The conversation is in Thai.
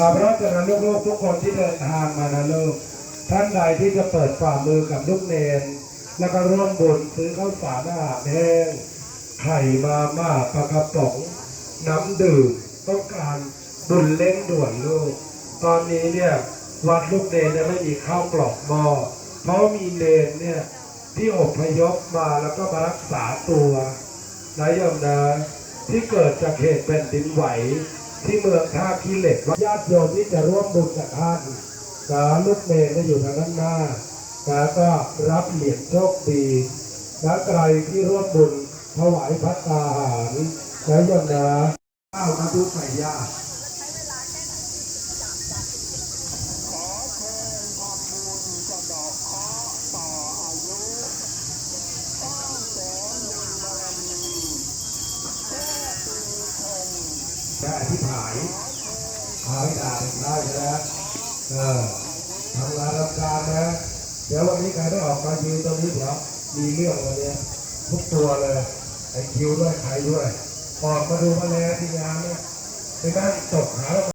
ขอพระเจ้าลูกๆทุกคนที่เดินทางมานะลูกท่านใดที่จะเปิดฝ่ามือกับลูกเนนแล้วก็ร่วมบุญซื้อข้าวสารอาหารแห้งไข่มาม่าปลากระป๋อง น้ำดื่มต้องการบุญเล่งด่วนลูก ตอนนี้เนี่ยวัดลูกเนนเนี่ยไม่มีข้าวกล่องหม้อเพราะมีเนนเนี่ยที่อพยพมาแล้วก็มารักษาตัวนะโยมนะที่เกิดจากเหตุแผ่นดินไหว ที่เมืองท่าขี้เหล็กญาติโยมที่จะร่วมบุญกับท่านสาลูกเมย์ก็อยู่ทางด้านหน้าแล้วก็รับเหรียญโชคดีและใครที่ร่วมบุญถวายพัตตาหารนะโยมนะข้าวมาทุกไก่ย่า งได้ที่ผานหายด่านได้นะเออทำงานรับการนะ เดี๋ยววันนี้ใครได้ออกมายืนตรงนี้เดี๋ยวมีเรื่องวันนี้ทุกตัวเลย ไอคิวด้วยใครด้วย ออกมาดูมาแลที่งานเนี่ยไปนั่งตกหา